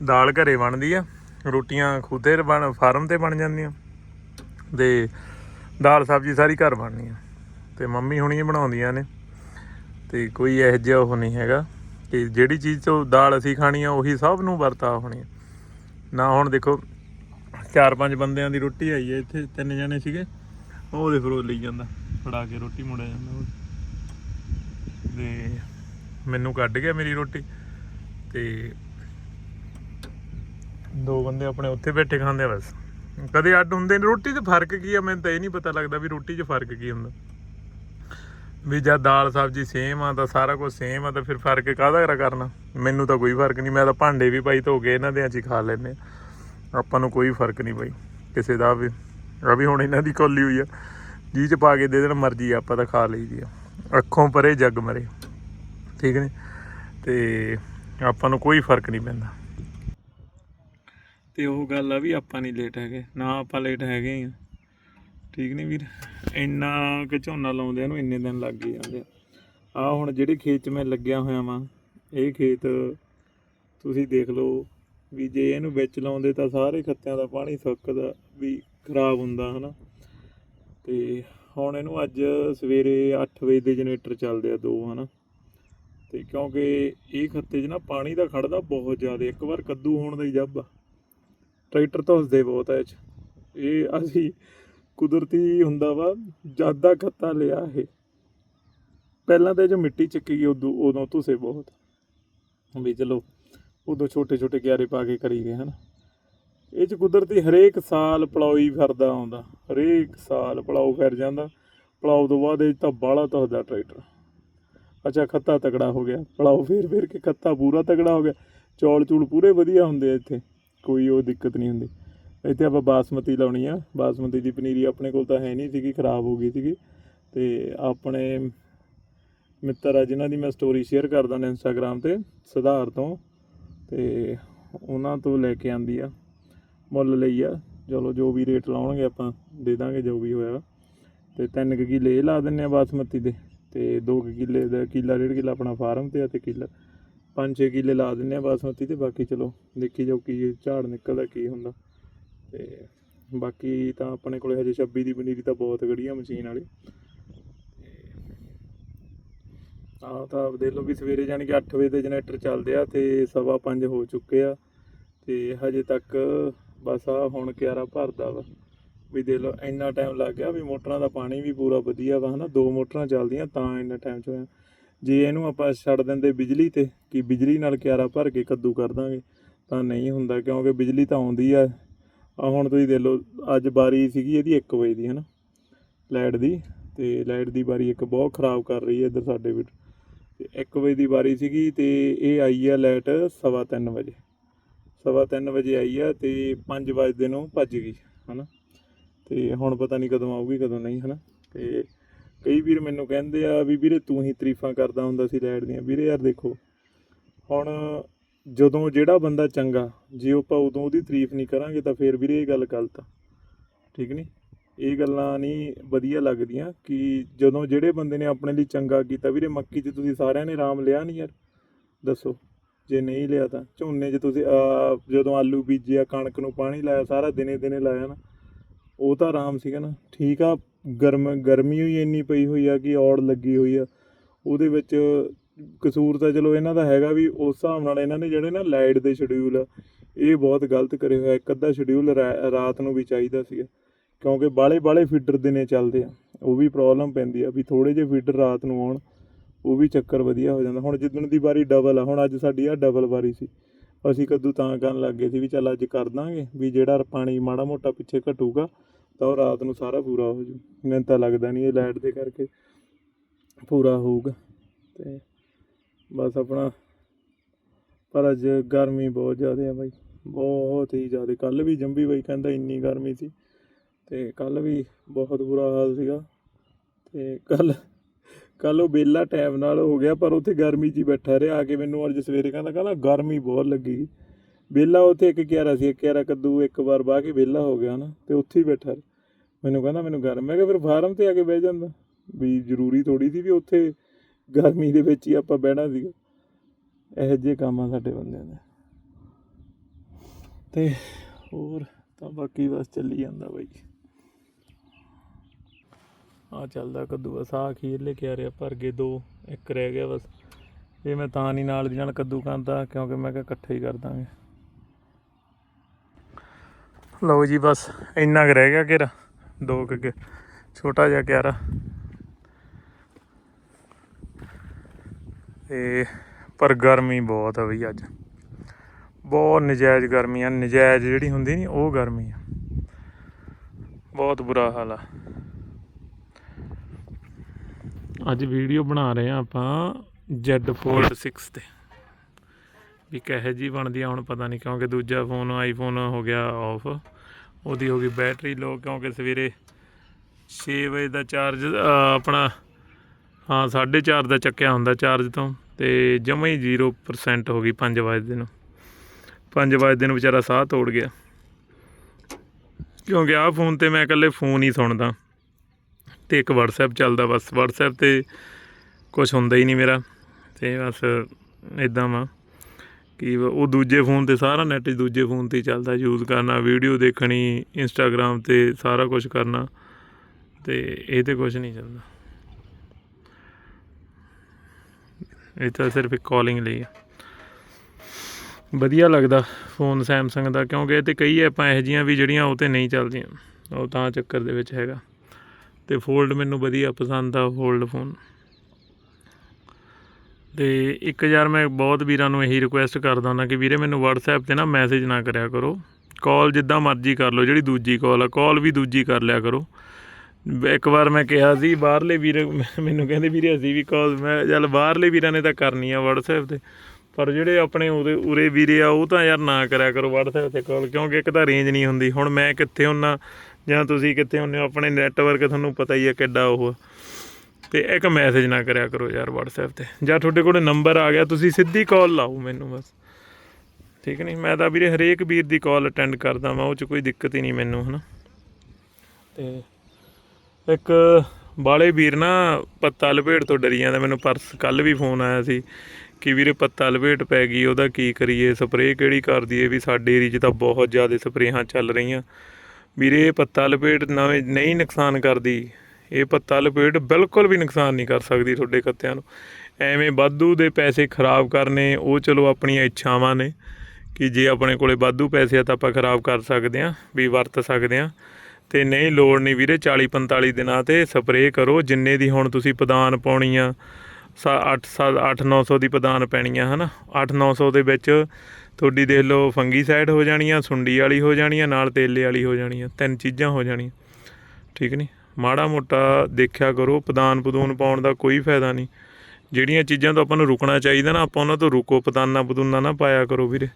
ਦਾਲ ਘਰੇ ਬਣਦੀ ਆ, ਰੋਟੀਆਂ ਖੁਦੇ ਬਣ, ਫਾਰਮ ਤੇ ਬਣ ਜਾਂਦੀਆਂ। ਤੇ ਦਾਲ ਸਬਜ਼ੀ ਸਾਰੀ ਘਰ ਬਣਨੀ ਆ। ਤੇ ਮੰਮੀ ਹੁਣੀ ਬਣਾਉਂਦੀਆਂ ਨੇ। ਤੇ ਕੋਈ ਇਹੋ ਜਿਹਾ ਉਹ ਨਹੀਂ ਹੈਗਾ ਕਿ ਜਿਹੜੀ ਚੀਜ਼ ਤੋਂ ਦਾਲ ਅਸੀਂ ਖਾਣੀ ਆ, ਉਹੀ ਸਭ ਨੂੰ ਵਰਤਾ ਹੋਣੀ ਨਾ ਹੁਣ ਦੇਖੋ ਚਾਰ ਪੰਜ ਬੰਦਿਆਂ ਦੀ ਰੋਟੀ ਆਈ ਹੈ ਇੱਥੇ, ਤਿੰਨ ਜਣੇ ਸੀਗੇ। ਉਹ ਉਹਦੇ ਫਿਰ ਉਹ ਲਈ ਜਾਂਦਾ, ਫੜਾ ਕੇ ਰੋਟੀ ਮੁੜਿਆ ਜਾਂਦਾ ਉਹ। ਤੇ ਮੈਨੂੰ ਕੱਢ ਗਿਆ ਮੇਰੀ ਰੋਟੀ ਤੇ ਦੋ ਬੰਦੇ ਆਪਣੇ ਉੱਥੇ ਬੈਠੇ ਖਾਂਦੇ ਆ ਬਸ। ਕਦੇ ਅੱਡ ਹੁੰਦੇ ਨੇ, ਰੋਟੀ 'ਚ ਫ਼ਰਕ ਕੀ ਆ? ਮੈਨੂੰ ਤਾਂ ਇਹ ਨਹੀਂ ਪਤਾ ਲੱਗਦਾ ਵੀ ਰੋਟੀ 'ਚ ਫ਼ਰਕ ਕੀ ਹੁੰਦਾ। ਵੀ ਜਦ ਦਾਲ ਸਬਜ਼ੀ ਸੇਮ ਆ, ਤਾਂ ਸਾਰਾ ਕੁਝ ਸੇਮ ਆ, ਤਾਂ ਫਿਰ ਫ਼ਰਕ ਕਾਹਦਾ ਕਰਨਾ? ਮੈਨੂੰ ਤਾਂ ਕੋਈ ਫ਼ਰਕ ਨਹੀਂ, ਮੈਂ ਤਾਂ ਭਾਂਡੇ ਵੀ ਪਾਈ ਧੋ ਕੇ ਇਹਨਾਂ ਦੇ ਚ ਹੀ ਖਾ ਲੈਨੇ ਆ। ਆਪਾਂ ਨੂੰ ਕੋਈ ਫ਼ਰਕ ਨਹੀਂ ਬਾਈ, ਕਿਸੇ ਦਾ ਵੀ। ਆ ਵੀ ਹੁਣ ਇਹਨਾਂ ਦੀ ਕੋਲੀ ਹੋਈ ਆ। ਜੀ ਚ ਪਾ ਕੇ ਦੇ ਦੇਣ, ਮਰਜ਼ੀ ਆਪਾਂ ਤਾਂ ਖਾ ਲਈ ਲਈਦੀ ਆ। ਅੱਖੋਂ ਪਰੇ, ਜੱਗ ਮਰੇ। ਠੀਕ ਨੇ? ਤੇ ਆਪਾਂ ਨੂੰ ਕੋਈ ਫ਼ਰਕ ਨਹੀਂ ਪੈਂਦਾ। ਤੇ ਉਹ ਗੱਲ ਆ ਵੀ ਆਪਾਂ ਨਹੀਂ ਲੇਟ ਹੈਗੇ। ਨਾ ਆਪਾਂ ਲੇਟ ਹੈਗੇ ਆ। ਠੀਕ ਨਹੀਂ ਵੀਰ? ਇੰਨਾ ਕਿ ਝੋਨਾ ਲਾਉਂਦਿਆਂ ਨੂੰ ਇੰਨੇ ਦਿਨ ਲੱਗ ਹੀ ਜਾਂਦੇ ਆ। ਹੁਣ ਜਿਹੜੇ ਖੇਤ 'ਚ ਮੈਂ ਲੱਗਿਆ ਹੋਇਆ ਵਾਂ, ਇਹ ਖੇਤ ਤੁਸੀਂ ਦੇਖ ਲਓ ਵੀ ਜੇ ਇਹਨੂੰ ਵਿੱਚ ਲਾਉਂਦੇ ਤਾਂ ਸਾਰੇ ਖੱਤਿਆਂ ਦਾ ਪਾਣੀ ਸੁੱਕਦਾ, ਵੀ ਖਰਾਬ ਹੁੰਦਾ, ਹਨਾ। ਤੇ ਹੁਣ ਇਹਨੂੰ ਅੱਜ ਸਵੇਰੇ 8 ਵਜੇ ਦੇ ਜਨਰੇਟਰ ਚੱਲਦੇ ਆ ਦੋ, ਹਨਾ। ਤੇ ਕਿਉਂਕਿ ਇਹ ਖੱਤੇ 'ਚ ਨਾ ਪਾਣੀ ਦਾ ਖੜਦਾ ਬਹੁਤ ਜ਼ਿਆਦਾ, ਇੱਕ ਵਾਰ ਕੱਦੂ ਹੋਣ ਦਾ ਹੀ ਜੱਬ ਆ। ਟਰੈਕਟਰ ਤਾਂ ਬਹੁਤ ਆ ਇਹ 'ਚ। ਇਹ ਅਸੀਂ ਕੁਦਰਤੀ ਹੁੰਦਾ ਵਾ, ਜ਼ਿਆਦਾ ਖੱਤਾ ਲਿਆ ਇਹ। ਪਹਿਲਾਂ ਤਾਂ ਜੋ ਮਿੱਟੀ ਚੱਕੀ ਗਈ, ਉਦੋਂ ਉਦੋਂ ਤੁਸੇ ਬਹੁਤ। ਵੀ ਚਲੋ ਉਦੋਂ ਛੋਟੇ ਛੋਟੇ ਕਿਆਰੇ ਪਾ ਕੇ ਕਰੀ ਗਏ, ਹਨ। ਇਹ ਚ ਕੁਦਰਤੀ ਹਰੇਕ ਸਾਲ ਪਲਾਉਈ ਫਿਰਦਾ ਆਉਂਦਾ, ਹਰੇਕ ਸਾਲ ਪਲਾਉ ਫਿਰ ਜਾਂਦਾ। ਪਲਾਉ ਤੋਂ ਬਾਅਦ ਇਹ 'ਚ ਤਾਂ ਬਾਹਲਾ ਧਸਦਾ ਟਰੈਕਟਰ। ਅੱਛਾ, ਖੱਤਾ ਤਕੜਾ ਹੋ ਗਿਆ। ਪਲਾਉ ਫੇਰ ਫੇਰ ਕੇ ਖੱਤਾ ਪੂਰਾ ਤਕੜਾ ਹੋ ਗਿਆ। ਚੌਲ ਚੂਲ ਪੂਰੇ ਵਧੀਆ ਹੁੰਦੇ ਆ ਇੱਥੇ, ਕੋਈ ਉਹ ਦਿੱਕਤ ਨਹੀਂ ਹੁੰਦੀ। ਇੱਥੇ ਆਪਾਂ ਬਾਸਮਤੀ ਲਾਉਣੀ ਆ। ਬਾਸਮਤੀ ਦੀ ਪਨੀਰੀ ਆਪਣੇ ਕੋਲ ਤਾਂ ਹੈ ਨਹੀਂ ਸੀਗੀ, ਖਰਾਬ ਹੋ ਗਈ ਸੀਗੀ। ਤੇ ਆਪਣੇ ਮਿੱਤਰ ਆ ਜਿਨ੍ਹਾਂ ਦੀ ਮੈਂ ਸਟੋਰੀ ਸ਼ੇਅਰ ਕਰਦਾ ਨੇ ਇੰਸਟਾਗ੍ਰam ਤੇ, ਸੁਧਾਰ ਤੋਂ। ਤੇ ਉਹਨਾਂ ਤੋਂ ਲੈ ਕੇ ਆਂਦੀ ਆ, ਮੁੱਲ ਲਈ ਆ। ਚਲੋ ਜੋ ਵੀ ਰੇਟ ਲਾਉਣਗੇ ਆਪਾਂ ਦੇ ਦਾਂਗੇ ਜੋ ਵੀ ਹੋਇਆ। ਤੇ ਤਿੰਨ ਕੁ ਕਿੱਲੇ ਇਹ ਲਾ ਦਿੰਨੇ ਆ ਬਾਸਮਤੀ ਦੇ। ਤੇ 2 ਕਿੱਲੇ ਦਾ ਕਿੱਲਾ, ਡੇਢ ਕਿੱਲਾ ਆਪਣਾ ਫਾਰਮ ਤੇ ਆ ਤੇ ਕਿੱਲਾ। 5-6 ਕਿੱਲੇ ਲਾ ਦਿੰਨੇ ਆ ਬਾਸਮਤੀ ਤੇ ਬਾਕੀ ਚਲੋ ਦੇਖੀ ਜਾਓ ਕੀ ਝਾੜ ਨਿਕਲਦਾ, ਕੀ ਹੁੰਦਾ। ਤੇ ਬਾਕੀ ਤਾਂ ਆਪਣੇ ਕੋਲੇ ਹਜੇ 26 ਦੀ ਪਨੀਰੀ ਤਾਂ ਬਹੁਤ ਗੜੀ ਆ ਮਸ਼ੀਨ ਵਾਲੀ। ਆਹ ਤਾਂ ਆਪ ਦੇਖ ਲਓ ਵੀ ਸਵੇਰੇ ਜਾਣੀ ਕਿ 8 ਵਜੇ ਦੇ ਜਨਰੇਟਰ ਚੱਲਦੇ ਆ ਤੇ ਸਵਾ 5 ਹੋ ਚੁੱਕੇ ਆ ਤੇ ਹਜੇ ਤੱਕ ਬਸ ਆ ਹੁਣ ਕਿਆਰਾ ਭਰਦਾ ਵਾ। ਵੀ ਦੇਖ ਲਓ ਇੰਨਾ ਟਾਈਮ ਲੱਗ ਗਿਆ ਵੀ ਮੋਟਰਾਂ ਦਾ ਪਾਣੀ ਵੀ ਪੂਰਾ ਵਧੀਆ ਵਾ ਹਨਾ, ਦੋ ਮੋਟਰਾਂ ਚੱਲਦੀਆਂ ਤਾਂ ਇੰਨਾ ਟਾਈਮ ਚ ਹੋਇਆ ਜੇ ਇਹਨੂੰ ਆਪਾਂ ਛੱਡ ਦਿੰਦੇ ਬਿਜਲੀ ਤੇ ਕਿ ਬਿਜਲੀ ਨਾਲ ਕਿਆਰਾ ਭਰ ਕੇ ਕੱਦੂ ਕਰ ਦਾਂਗੇ, ਤਾਂ ਨਹੀਂ ਹੁੰਦਾ ਕਿਉਂਕਿ ਬਿਜਲੀ ਤਾਂ ਆਉਂਦੀ ਆ। ਆ ਹੁਣ ਤੁਸੀਂ ਦੇਖ ਲਓ ਅੱਜ ਬਾਰੀ ਸੀਗੀ ਇਹਦੀ 1 ਵਜੇ ਦੀ ਹਨਾ, ਲਾਈਟ ਦੀ ਤੇ ਲਾਈਟ ਦੀ ਬਾਰੀ ਇੱਕ ਬਹੁਤ ਖਰਾਬ ਕਰ ਰਹੀ ਹੈ ਇੱਧਰ ਸਾਡੇ ਵੀ। 1 ਵਜੇ ਦੀ ਵਾਰੀ ਸੀਗੀ ਤੇ ਇਹ ਆਈ ਆ ਲੈਟ ਸਵਾ ਤਿੰਨ ਵਜੇ। ਸਵਾ ਤਿੰਨ ਵਜੇ ਆਈ ਆ ਤੇ 5 ਵਜੇ ਨੂੰ ਭੱਜ ਗਈ, ਹਨਾ? ਤੇ ਹੁਣ ਪਤਾ ਨਹੀਂ ਕਦੋਂ ਆਊਗੀ, ਕਦੋਂ ਨਹੀਂ, ਹਨਾ? ਤੇ ਕਈ ਵੀਰ ਮੈਨੂੰ ਕਹਿੰਦੇ ਆ ਵੀ ਵੀਰੇ ਤੂੰ ਹੀ ਤਾਰੀਫਾਂ ਕਰਦਾ ਹੁੰਦਾ ਸੀ ਲਾਈਟ ਦੀਆਂ। ਵੀਰੇ ਯਾਰ ਦੇਖੋ, ਹੁਣ ਜਦੋਂ ਜਿਹੜਾ ਬੰਦਾ ਚੰਗਾ, ਜੇ ਆਪਾਂ ਉਦੋਂ ਉਹਦੀ ਤਾਰੀਫ ਨਹੀਂ ਕਰਾਂਗੇ ਤਾਂ ਫਿਰ ਵੀਰੇ ਇਹ ਗੱਲ ਗਲਤ ਆ। ਠੀਕ ਨਹੀਂ ਇਹ ਗੱਲਾਂ ਨਹੀਂ ਵਧੀਆ ਲੱਗਦੀਆਂ ਕਿ ਜਦੋਂ ਜਿਹੜੇ ਬੰਦੇ ਨੇ ਆਪਣੇ ਲਈ ਚੰਗਾ ਕੀਤਾ, ਵੀਰੇ ਮੱਕੀ 'ਚ ਤੁਸੀਂ ਸਾਰਿਆਂ ਨੇ ਆਰਾਮ ਲਿਆ ਨਹੀਂ ਯਾਰ? ਦੱਸੋ। ਜੇ ਨਹੀਂ ਲਿਆ ਤਾਂ। ਝੋਨੇ 'ਚ ਤੁਸੀਂ ਜਦੋਂ ਆਲੂ ਬੀਜਿਆ ਕਣਕ ਨੂੰ ਪਾਣੀ ਲਾਇਆ, ਸਾਰਾ ਦਿਨੇ ਦਿਨੇ ਲਾਇਆ ਨਾ, ਉਹ ਤਾਂ ਆਰਾਮ ਸੀਗਾ ਨਾ। ਠੀਕ ਆ, ਗਰਮ, ਗਰਮੀ ਹੋਈ ਇੰਨੀ ਪਈ ਹੋਈ ਆ ਕਿ ਔੜ ਲੱਗੀ ਹੋਈ ਆ। ਉਹਦੇ ਵਿੱਚ ਕਸੂਰ ਤਾਂ ਚਲੋ ਇਹਨਾਂ ਦਾ ਹੈਗਾ ਵੀ ਉਸ ਹਿਸਾਬ ਨਾਲ ਇਹਨਾਂ ਨੇ ਜਿਹੜੇ ਨਾ ਲਾਈਟ ਦੇ ਸ਼ਡਿਊਲ ਆ, ਇਹ ਬਹੁਤ ਗਲਤ ਕਰੇ ਹੋਇਆ ਇੱਕ ਅੱਧਾ ਸ਼ਡਿਊਲ ਰਾਤ ਨੂੰ ਵੀ ਚਾਹੀਦਾ ਸੀਗਾ। ਕਿਉਂਕਿ ਬਾਲੇ ਬਾਲੇ ਫੀਡਰ ਦਿਨੇ ਚੱਲਦੇ ਆ। ਉਹ ਵੀ ਪ੍ਰੋਬਲਮ ਪੈਂਦੀ ਆ ਵੀ ਥੋੜੇ ਜਿਹੇ ਫੀਡਰ ਰਾਤ ਨੂੰ ਆਉਣ, ਉਹ ਵੀ ਚੱਕਰ ਵਧੀਆ ਹੋ ਜਾਂਦਾ। ਹੁਣ ਜਿੱਦਣ ਦੀ ਵਾਰੀ ਡਬਲ ਆ, ਹੁਣ ਅੱਜ ਸਾਡੀ ਆ ਡਬਲ ਵਾਰੀ ਸੀ। ਅਸੀਂ ਕਦੋਂ ਤਾਂ ਕਰਨ ਲੱਗ ਗਏ ਸੀ ਵੀ ਚੱਲ ਅੱਜ ਕਰ ਦਾਂਗੇ, ਵੀ ਜਿਹੜਾ ਪਾਣੀ ਮਾੜਾ ਮੋਟਾ ਪਿੱਛੇ ਘਟੂਗਾ, ਤਾਂ ਉਹ ਰਾਤ ਨੂੰ ਸਾਰਾ ਪੂਰਾ ਹੋ ਜੂ। ਮੈਨੂੰ ਤਾਂ ਲੱਗਦਾ ਨਹੀਂ ਇਹ ਲਾਈਟ ਦੇ ਕਰਕੇ ਪੂਰਾ ਹੋਊਗਾ। ਤੇ ਬਸ ਆਪਣਾ, ਪਰ ਅੱਜ ਗਰਮੀ ਬਹੁਤ ਜ਼ਿਆਦਾ ਆ ਬਾਈ। ਬਹੁਤ ਹੀ ਜ਼ਿਆਦਾ। ਕੱਲ ਵੀ ਜੰਬੀ ਬਾਈ, ਕਹਿੰਦਾ ਇੰਨੀ ਗਰਮੀ ਸੀ। ਤੇ ਕੱਲ ਵੀ ਬਹੁਤ ਬੁਰਾ ਹਾਲ ਸੀਗਾ ਤੇ ਕੱਲ ਕੱਲ ਉਹ ਬੇਲਾ ਟਾਈਮ ਨਾਲ ਹੋ ਗਿਆ, ਪਰ ਉੱਥੇ ਗਰਮੀ 'ਚ ਹੀ ਬੈਠਾ ਰਿਹਾ। ਆ ਕੇ ਮੈਨੂੰ ਅੱਜ ਸਵੇਰੇ ਕਹਿੰਦਾ ਕਹਿੰਦਾ ਗਰਮੀ ਬਹੁਤ ਲੱਗੀ। ਬੇਲਾ ਉੱਥੇ ਇੱਕ ਕਿਆਰਾ ਸੀ, ਇੱਕ ਕਿਆਰਾ ਕੱਦੂ, ਇੱਕ ਵਾਰ ਬਾਹ ਕੇ ਬੇਲਾ ਹੋ ਗਿਆ ਨਾ, ਤੇ ਉੱਥੇ ਹੀ ਬੈਠਾ ਰਿਹਾ। ਮੈਨੂੰ ਕਹਿੰਦਾ, ਮੈਨੂੰ ਗਰਮ, ਮੈਂ ਕਿਹਾ ਫਿਰ ਫਾਰਮ ਤੇ ਆ ਕੇ ਬਹਿ ਜਾਂਦਾ। ਵੀ ਜ਼ਰੂਰੀ ਥੋੜੀ ਸੀ ਵੀ ਉੱਥੇ ਗਰਮੀ ਦੇ ਵਿੱਚ ਹੀ ਆਪਾਂ ਬਹਿਣਾ ਸੀਗਾ। ਇਹੋ ਜਿਹੇ ਕੰਮ ਆ ਸਾਡੇ ਬੰਦਿਆਂ ਦੇ। ਤੇ ਹੋਰ ਤਾਂ ਬਾਕੀ ਬਸ ਚੱਲੀ ਜਾਂਦਾ ਬਾਈ। ਆ ਚੱਲਦਾ ਕੱਦੂ ਬਸ ਆ ਖੀਰਲੇ ਕਿਆਰੇ ਭਰ ਗਏ ਦੋ, ਇੱਕ ਰਹਿ ਗਿਆ ਬਸ। ਇਹ ਮੈਂ ਤਾਂ ਨਹੀਂ ਨਾਲ ਦੀ ਨਾਲ ਕੱਦੂ ਖਾਂਦਾ, ਕਿਉਂਕਿ ਮੈਂ ਕਿਹਾ ਇਕੱਠੇ ਹੀ ਕਰ ਦਾਂਗੇ। ਲਓ ਜੀ ਬਸ, ਇੰਨਾ ਕੁ ਰਹਿ ਗਿਆ ਘੇਰਾ, ਦੋ ਕੁ ਅੱਗੇ, ਛੋਟਾ ਜਿਹਾ ਕਿਆਰਾ। ਤੇ ਪਰ ਗਰਮੀ ਬਹੁਤ ਆ ਬਈ ਅੱਜ। ਬਹੁਤ ਨਜਾਇਜ਼ ਗਰਮੀ ਆ, ਨਜਾਇਜ਼ ਜਿਹੜੀ ਹੁੰਦੀ ਨਹੀਂ ਉਹ ਗਰਮੀ ਆ। ਬਹੁਤ ਬੁਰਾ ਹਾਲ ਆ। ਅੱਜ ਵੀਡੀਓ ਬਣਾ ਰਹੇ ਆ ਆਪਾਂ Z Fold 6 ਤੇ। ਵੀ ਕਿਹੋ ਜੀ ਬਣਦੀ ਆ, ਹੁਣ ਪਤਾ ਨਹੀਂ ਕਿਉਂਕਿ ਦੂਜਾ ਫੋਨ ਆਈਫੋਨ ਹੋ ਗਿਆ ਆਫ ਉਹਦੀ ਹੋ ਗਈ ਬੈਟਰੀ ਲੋ ਕਿਉਂਕਿ ਸਵੇਰੇ 6 ਵਜੇ ਦਾ ਚਾਰਜ ਆਪਣਾ, ਹਾਂ 4:30 ਦਾ ਚੱਕਿਆ ਹੁੰਦਾ ਚਾਰਜ ਤੋਂ ਤੇ ਜਮਾ ਹੀ 0% ਹੋ ਗਈ 5 ਵਜੇ ਨੂੰ। 5 ਵਜੇ ਨੂੰ ਵਿਚਾਰਾ ਸਾਹ ਤੋੜ ਗਿਆ। ਕਿਉਂਕਿ ਆਹ ਫੋਨ ਤੇ ਮੈਂ ਇਕੱਲੇ ਫੋਨ ਹੀ ਸੁਣਦਾ। ਤੇ ਇੱਕ WhatsApp ਚੱਲਦਾ ਬਸ। WhatsApp ਤੇ ਕੁਝ ਹੁੰਦਾ ਹੀ ਨਹੀਂ ਮੇਰਾ। ਤੇ ਬਸ ਇਦਾਂ ਵਾ ਕਿ ਉਹ ਦੂਜੇ ਫੋਨ ਤੇ, ਸਾਰਾ ਨੈਟ ਦੂਜੇ ਫੋਨ ਤੇ ਹੀ ਚੱਲਦਾ। ਯੂਜ਼ ਕਰਨਾ ਵੀਡੀਓ ਦੇਖਣੀ ਇੰਸਟਾਗ੍ਰam ਤੇ ਸਾਰਾ ਕੁਝ ਕਰਨਾ ਤੇ ਇਹ ਤੇ ਕੁਝ ਨਹੀਂ ਚੱਲਦਾ। ਇਹ ਤਾਂ ਸਿਰਫ ਇੱਕ ਕਾਲਿੰਗ ਲਈ ਹੈ ਵਧੀਆ ਲੱਗਦਾ ਫੋਨ ਸੈਮਸੰਗ ਦਾ, ਕਿਉਂਕਿ ਇਹ ਤੇ ਕਈ ਐਪਾਂ ਇਹੋ ਜਿਹੀਆਂ ਵੀ ਜਿਹੜੀਆਂ ਉਹ ਤੇ ਨਹੀਂ ਚੱਲਦੀਆਂ। ਉਹ ਤਾਂ ਚੱਕਰ ਦੇ ਵਿੱਚ ਹੈਗਾ। ਤੇ ਫੋਲਡ ਮੈਨੂੰ ਵਧੀਆ ਪਸੰਦ ਆ ਫੋਲਡ ਫੋਨ ਤੇ ਇੱਕ ਯਾਰ ਮੈਂ ਬਹੁਤ ਵੀਰਾਂ ਨੂੰ ਇਹੀ ਰਿਕੁਐਸਟ ਕਰਦਾ ਹੁੰਦਾ ਕਿ ਵੀਰੇ ਮੈਨੂੰ WhatsApp ਤੇ ਨਾ ਮੈਸੇਜ ਨਾ ਕਰਿਆ ਕਰੋ। ਕਾਲ ਜਿੱਦਾਂ ਮਰਜ਼ੀ ਕਰ ਲਓ, ਜਿਹੜੀ ਦੂਜੀ ਕਾਲ ਆ ਕਾਲ ਵੀ ਦੂਜੀ ਕਰ ਲਿਆ ਕਰੋ। ਇੱਕ ਵਾਰ ਮੈਂ ਕਿਹਾ ਸੀ, ਬਾਹਰਲੇ ਵੀਰ, ਮੈਨੂੰ ਕਹਿੰਦੇ ਵੀਰੇ ਅਸੀਂ ਵੀ ਕਾਲ ਮੈਂ ਚੱਲ ਬਾਹਰਲੇ ਵੀਰਾਂ ਨੇ ਤਾਂ ਕਰਨੀ ਆ WhatsApp ਤੇ, ਪਰ ਜਿਹੜੇ ਆਪਣੇ ਉਰੇ ਉਰੇ ਵੀਰੇ ਆ, ਉਹ ਤਾਂ ਯਾਰ ਨਾ ਕਰਿਆ ਕਰੋ WhatsApp ਤੇ ਕਾਲ ਕਿਉਂਕਿ ਇੱਕ ਤਾਂ ਰੇਂਜ ਨਹੀਂ ਹੁੰਦੀ। ਹੁਣ ਮੈਂ ਕਿੱਥੇ ਹੁੰਨਾ ਜਾਂ ਤੁਸੀਂ ਕਿੱਥੇ ਹੁੰਦੇ ਹੋ, ਆਪਣੇ ਨੈਟਵਰਕ ਤੁਹਾਨੂੰ ਪਤਾ ਹੀ ਹੈ ਕਿੱਡਾ ਉਹ। ਆ। ਤੇ ਇੱਕ ਮੈਸੇਜ ਨਾ ਕਰਿਆ ਕਰੋ ਯਾਰ WhatsApp ਤੇ। ਜਾਂ ਤੁਹਾਡੇ ਕੋਲ ਨੰਬਰ ਆ ਗਿਆ, ਤੁਸੀਂ ਸਿੱਧੀ ਕਾਲ ਲਾਓ ਮੈਨੂੰ ਬਸ। ਠੀਕ ਨਹੀਂ ਮੈਂ ਤਾਂ ਵੀਰੇ ਹਰੇਕ ਵੀਰ ਦੀ ਕਾਲ ਅਟੈਂਡ ਕਰਦਾ ਮੈਂ ਉਹ ਚ ਕੋਈ ਦਿੱਕਤ ਹੀ ਨਹੀਂ ਮੈਨੂੰ, ਹਨਾ? ਤੇ ਇੱਕ ਬਾਲੇ ਵੀਰ ਨਾ ਪੱਤਾ ਲਪੇਟ ਤੋਂ ਡਰੀ ਜਾਂਦਾ, ਮੈਨੂੰ ਪਰਸ, ਕੱਲ ਵੀ ਫੋਨ ਆਇਆ ਸੀ ਕਿ ਵੀਰੇ ਪੱਤਾ ਲਪੇਟ ਪੈ ਗਈ, ਉਹਦਾ ਕੀ ਕਰੀਏ? ਸਪਰੇਅ ਕਿਹੜੀ ਕਰ ਦਈਏ ਵੀ ਸਾਡੇ ਏਰੀਏ 'ਚ ਤਾਂ ਬਹੁਤ ਜ਼ਿਆਦਾ ਸਪਰੇਹਾਂ ਚੱਲ ਰਹੀਆਂ। ਵੀਰੇ, ਇਹ ਪੱਤਾ ਲਪੇਟ ਨਵੇਂ ਨਹੀਂ ਨੁਕਸਾਨ ਕਰਦੀ। ਇਹ ਪੱਤਾ ਲਪੇਟ ਬਿਲਕੁਲ ਵੀ ਨੁਕਸਾਨ ਨਹੀਂ ਕਰ ਸਕਦੀ ਤੁਹਾਡੇ ਖੱਤਿਆਂ ਨੂੰ। ਐਵੇਂ ਵਾਧੂ ਦੇ ਪੈਸੇ ਖਰਾਬ ਕਰਨੇ, ਉਹ ਚਲੋ ਆਪਣੀਆਂ ਇੱਛਾਵਾਂ ਨੇ ਕਿ ਜੇ ਆਪਣੇ ਕੋਲੇ ਵਾਧੂ ਪੈਸੇ ਆ ਤਾਂ ਆਪਾਂ ਖਰਾਬ ਕਰ ਸਕਦੇ ਆ ਵੀ ਵਰਤ ਸਕਦੇ ਆ ਤੇ ਨਹੀਂ, ਲੋੜ ਨਹੀਂ ਵੀਰੇ 40 45 ਦਿਨਾਂ ਤੇ ਸਪਰੇਅ ਕਰੋ। ਜਿੰਨੇ ਦੀ ਹੁਣ ਤੁਸੀਂ ਪਦਾਨ ਪਾਉਣੀ ਆ 8 8 900 ਦੀ ਪਦਾਨ ਪੈਣੀ ਆ ਹਨਾ 8 900 ਦੇ ਵਿੱਚ ਤੁਹਾਡੀ ਦੇਖ ਲਓ, ਫੰਗੀਸਾਈਡ ਹੋ ਜਾਣੀ ਆ ਸੁੰਡੀ ਵਾਲੀ ਹੋ ਜਾਣੀ ਆ ਨਾਲ ਤੇਲੇ ਵਾਲੀ ਹੋ ਜਾਣੀ ਆ ਤਿੰਨ ਚੀਜ਼ਾਂ ਹੋ ਜਾਣੀਆਂ। ਠੀਕ ਨਹੀਂ ਮਾੜਾ ਮੋਟਾ ਦੇਖਿਆ ਕਰੋ, ਪਦਾਨ ਪਦੂਨ ਪਾਉਣ ਦਾ ਕੋਈ ਫਾਇਦਾ ਨਹੀਂ ਜਿਹੜੀਆਂ ਚੀਜ਼ਾਂ ਤੋਂ ਆਪਾਂ ਨੂੰ ਰੁਕਣਾ ਚਾਹੀਦਾ ਨਾ, ਆਪਾਂ ਉਹਨਾਂ ਤੋਂ ਰੁਕੋ, ਪਦਾਨਾ ਪਦੂਨਾ ਨਾ ਪਾਇਆ ਕਰੋ ਵੀਰੇ।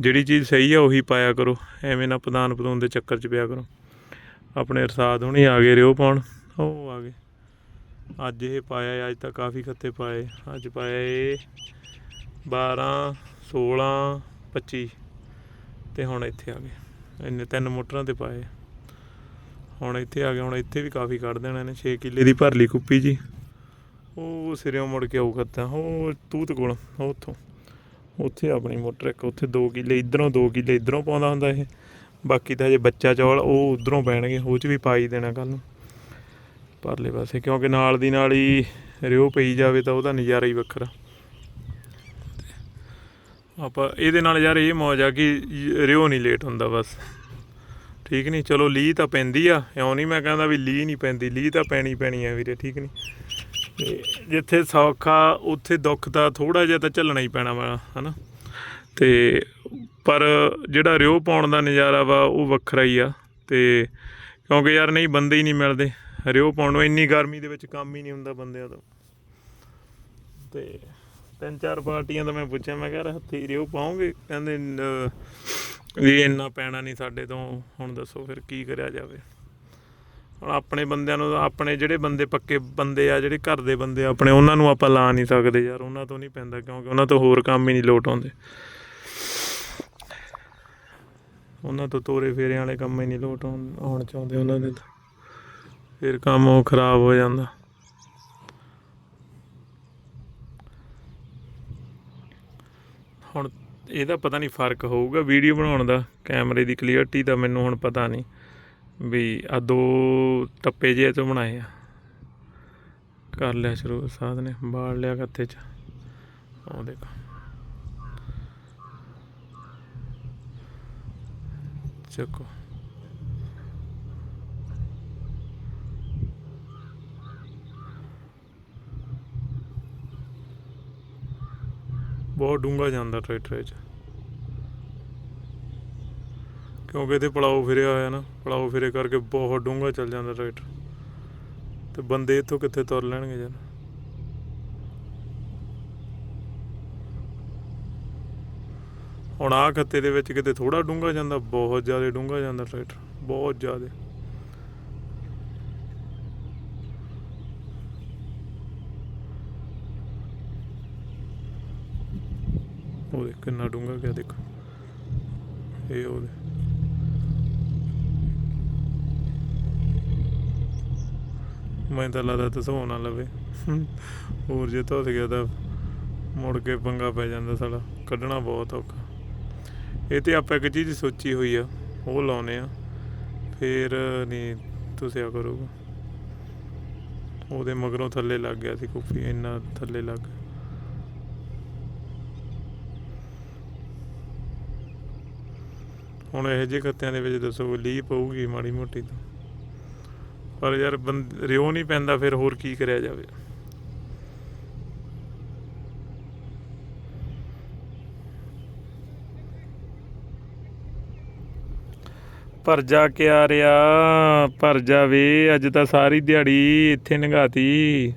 ਜਿਹੜੀ ਚੀਜ਼ ਸਹੀ ਆ, ਉਹੀ ਪਾਇਆ ਕਰੋ। ਐਵੇਂ ਨਾ ਪਦਾਨ ਪਦੂਨ ਦੇ ਚੱਕਰ 'ਚ ਪਿਆ ਕਰੋ। ਆਪਣੇ ਰਸਾਦ ਹੁਣੀ ਆ ਗਏ ਰਿਓ ਪਾਉਣ। ਉਹ ਆ ਗਏ। ਅੱਜ ਇਹ ਪਾਇਆ, ਅੱਜ ਤਾਂ ਕਾਫੀ ਖੱਤੇ ਪਾਏ। ਅੱਜ ਪਾਇਆ ਇਹ 12 16 25 ਤੇ ਹੁਣ ਇੱਥੇ ਆ ਗਏ। ਇੰਨੇ ਤਿੰਨ ਮੋਟਰਾਂ ਤੇ ਪਾਏ। ਹੁਣ ਇੱਥੇ ਆ ਗਏ, ਹੁਣ ਇੱਥੇ ਵੀ ਕਾਫੀ ਕੱਢ ਦੇਣਾ ਇਹਨੇ 6 ਕਿੱਲੇ ਦੀ ਭਰ ਲਈ ਕੁੱਪੀ ਜੀ। ਉਹ ਸਿਰਿਓਂ ਮੁੜ ਕੇ ਆਉ ਖੱਤਾ ਉਹ ਤੂਤ ਕੋਲ ਉੱਥੋਂ। ਉੱਥੇ ਆਪਣੀ ਮੋਟਰ ਇੱਕ, ਉੱਥੇ 2 ਕਿੱਲੇ, ਇਧਰੋਂ 2 ਕਿੱਲੇ, ਇਧਰੋਂ ਪਾਉਂਦਾ ਹੁੰਦਾ ਇਹ। ਬਾਕੀ ਤਾਂ ਹਜੇ ਬੱਚਾ ਚੌਲ, ਉਹ ਉਧਰੋਂ ਪੈਣਗੇ। ਉਹ ਚ ਵੀ ਪਾਈ ਦੇਣਾ ਕੱਲ ਨੂੰ। ਪਰਲੇ ਪਾਸੇ, ਕਿਉਂਕਿ ਨਾਲ ਦੀ ਨਾਲ ਹੀ ਰਿਓ ਪਈ ਜਾਵੇ ਤਾਂ ਉਹਦਾ ਨਜ਼ਾਰਾ ਹੀ ਵੱਖਰਾ। ਆਪਾਂ ਇਹਦੇ ਨਾਲ ਯਾਰ ਇਹ ਮੌਜ ਆ ਕਿ ਰਿਓ ਨਹੀਂ ਲੇਟ ਹੁੰਦਾ ਬਸ। ਠੀਕ ਨਹੀਂ ਚਲੋ ਲੀ ਤਾਂ ਪੈਂਦੀ ਆ। ਇਉਂ ਨਹੀਂ ਮੈਂ ਕਹਿੰਦਾ ਵੀ ਲੀ ਨਹੀਂ ਪੈਂਦੀ। ਲੀ ਤਾਂ ਪੈਣੀ ਪੈਣੀ ਆ ਵੀਰੇ, ਠੀਕ ਨਹੀਂ ਤੇ ਜਿੱਥੇ ਸੌਖਾ ਉੱਥੇ ਦੁੱਖ ਤਾਂ ਥੋੜਾ ਜਿਹਾ ਤਾਂ ਝੱਲਣਾ ਹੀ ਪੈਣਾ ਵਾ, ਹਨਾ? ਤੇ ਪਰ ਜਿਹੜਾ ਰਿਓ ਪਾਉਣ ਦਾ ਨਜ਼ਾਰਾ ਵਾ, ਉਹ ਵੱਖਰਾ ਹੀ ਆ। ਤੇ ਕਿਉਂਕਿ ਯਾਰ ਨਹੀਂ, ਬੰਦੇ ਹੀ ਨਹੀਂ ਮਿਲਦੇ। ਰਿਓ ਪਾਉਣ ਨੂੰ ਇੰਨੀ ਗਰਮੀ ਦੇ ਵਿੱਚ ਕੰਮ ਹੀ ਨਹੀਂ ਹੁੰਦਾ ਬੰਦਿਆਂ ਤੋਂ। ਤੇ ਤਿੰਨ ਚਾਰ ਪਾਰਟੀਆਂ ਦਾ ਮੈਂ ਪੁੱਛਿਆ, ਮੈਂ ਕਿਹਾ ਹੱਥੀ ਰਿਓ ਪਾਉਂਗੇ? ਕਹਿੰਦੇ ਵੀ ਇੰਨਾ ਪੈਣਾ ਨਹੀਂ ਸਾਡੇ ਤੋਂ, ਹੁਣ ਦੱਸੋ ਫਿਰ ਕੀ ਕਰਿਆ ਜਾਵੇ? ਹੁਣ ਆਪਣੇ ਬੰਦਿਆਂ ਨੂੰ, ਆਪਣੇ ਜਿਹੜੇ ਬੰਦੇ ਪੱਕੇ ਬੰਦੇ ਆ, ਜਿਹੜੇ ਘਰ ਦੇ ਬੰਦੇ ਆਪਣੇ ਉਹਨਾਂ ਨੂੰ ਆਪਾਂ ਲਾ ਨਹੀਂ ਸਕਦੇ ਯਾਰ, ਉਹਨਾਂ ਤੋਂ ਨਹੀਂ ਪੈਂਦਾ, ਕਿਉਂਕਿ ਉਹਨਾਂ ਤੋਂ ਹੋਰ ਕੰਮ ਹੀ ਨਹੀਂ ਲੋਟ ਆਉਂਦੇ। ਉਹਨਾਂ ਤੋਂ ਤੋਰੇ ਫੇਰੇ ਵਾਲੇ ਕੰਮ ਹੀ ਨਹੀਂ ਲੋਟ ਆਉਣ ਆਉਣ ਚਾਹੁੰਦੇ ਉਹਨਾਂ ਦੇ ਤਾਂ। ਫਿਰ ਕੰਮ ਉਹ ਖਰਾਬ ਹੋ ਜਾਂਦਾ। ਹੁਣ ਇਹਦਾ ਪਤਾ ਨਹੀਂ ਫ਼ਰਕ ਹੋਊਗਾ, ਵੀਡੀਓ ਬਣਾਉਣ ਦਾ, ਕੈਮਰੇ ਦੀ ਕਲੀਅਰਟੀ ਦਾ ਮੈਨੂੰ ਹੁਣ ਪਤਾ ਨਹੀਂ ਵੀ ਆ ਦੋ ਟੱਪੇ ਜਿਹੇ ਤੋਂ ਬਣਾਏ ਆ। ਕਰ ਲਿਆ ਸ਼ੁਰੂ ਸਾਧ ਨੇ ਬਾਲ ਲਿਆ ਕੱਥੇ ਚ। ਉਹ ਦੇਖੋ। ਚੱਕੋ। ਬਹੁਤ ਡੂੰਘਾ ਜਾਂਦਾ ਟਰੈਕਟਰ 'ਚ ਕਿਉਂਕਿ ਇਹਦੇ ਪੜਾਓ ਫਿਰਿਆ ਹੋਇਆ ਨਾ ਪੜਾਓ ਫਿਰੇ ਕਰਕੇ ਬਹੁਤ ਡੂੰਘਾ ਚੱਲ ਜਾਂਦਾ ਟਰੈਕਟਰ। ਤੇ ਬੰਦੇ ਇੱਥੋਂ ਕਿੱਥੇ ਤੁਰ ਲੈਣਗੇ ਯਾਰ ਹੁਣ ਆਹ ਖੱਤੇ ਦੇ ਵਿੱਚ ਕਿਤੇ ਥੋੜਾ ਡੂੰਘਾ ਜਾਂਦਾ, ਬਹੁਤ ਜ਼ਿਆਦਾ ਡੂੰਘਾ ਜਾਂਦਾ ਟਰੈਕਟਰ, ਬਹੁਤ ਜ਼ਿਆਦਾ। ਉਹ ਦੇਖ, ਕਿੰਨਾ ਡੂੰਘਾ ਗਿਆ ਦੇਖੋ। ਇਹ ਉਹਦੇ ਮੈਂ ਤਾਂ ਲੱਗਦਾ ਤਸੋ ਨਾ ਲਵੇ। ਹੋਰ ਜੇ ਧੁੱਸ ਗਿਆ ਤਾਂ ਮੁੜ ਕੇ ਪੰਗਾ ਪੈ ਜਾਂਦਾ ਸਾਲਾ। ਕੱਢਣਾ ਬਹੁਤ ਔਖਾ। ਇਹ ਤੇ ਆਪਾਂ ਇੱਕ ਚੀਜ਼ ਸੋਚੀ ਹੋਈ ਆ, ਉਹ ਲਾਉਨੇ ਆ। ਫੇਰ ਨਹੀਂ ਤੁਸਿਆ ਕਰੋਗੇ। ਉਹਦੇ ਮਗਰੋਂ ਥੱਲੇ ਲੱਗ ਗਿਆ ਸੀ ਕੁੱਫੀ, ਇੰਨਾ ਥੱਲੇ ਲੱਗ ਗਿਆ ਹੁਣ ਇਹੋ ਜਿਹੇ ਖੱਤਿਆਂ ਦੇ ਵਿੱਚ ਦੱਸੋ, ਲੀਹ ਪਊਗੀ ਮਾੜੀ ਮੋਟੀ ਤਾਂ। ਪਰ ਯਾਰ ਬੰਦ ਰਿਓ ਨਹੀਂ ਪੈਂਦਾ ਫਿਰ ਹੋਰ ਕੀ ਕਰਿਆ ਜਾਵੇ। ਭਰ ਜਾ ਕੇ ਆ ਰਿਹਾ ਭਰ ਜਾਵੇ ਅੱਜ ਤਾਂ ਸਾਰੀ ਦਿਹਾੜੀ ਇੱਥੇ ਨੰਗਾਤੀ।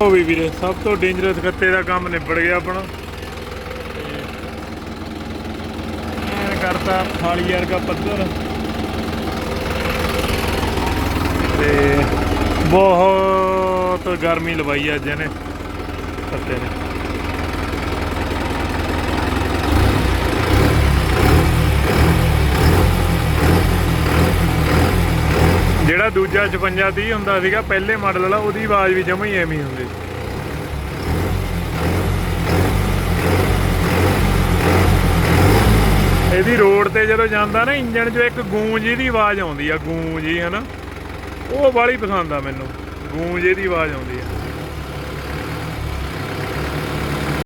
ਉਹ ਵੀ ਵੀਰੇ, ਸਭ ਤੋਂ ਡੇਂਜਰਸ ਖੱਤੇ ਦਾ ਕੰਮ ਨਿਬੜ ਗਿਆ ਆਪਣਾ ਐਨ ਕਰਤਾ ਥਾਲੀ ਵਰਗਾ ਪੱਧਰ। ਤੇ ਬਹੁਤ ਗਰਮੀ ਲਵਾਈ ਅੱਜ ਇਹਨੇ। ਖੱਤੇ ਨੇ। ਜਿਹੜਾ ਦੂਜਾ 56 30 ਹੁੰਦਾ ਸੀਗਾ, ਪਹਿਲੇ ਮਾਡਲ ਵਾਲਾ, ਉਹਦੀ ਆਵਾਜ਼ ਵੀ ਜਮਾ ਹੀ ਐਵੇਂ ਹੁੰਦੀ ਸੀ। ਇਹਦੀ ਰੋਡ ਤੇ ਜਦੋਂ ਜਾਂਦਾ ਨਾ ਇੰਜਣ 'ਚੋਂ ਇੱਕ ਗੂੰਜ ਦੀ ਆਵਾਜ਼ ਆਉਂਦੀ ਆ, ਗੂੰਜ ਜੀ ਹਨਾ? ਉਹ ਬਾਲੀ ਪਸੰਦ ਆ ਮੈਨੂੰ। ਗੂੰਜ ਇਹਦੀ ਆਵਾਜ਼ ਆਉਂਦੀ ਆ।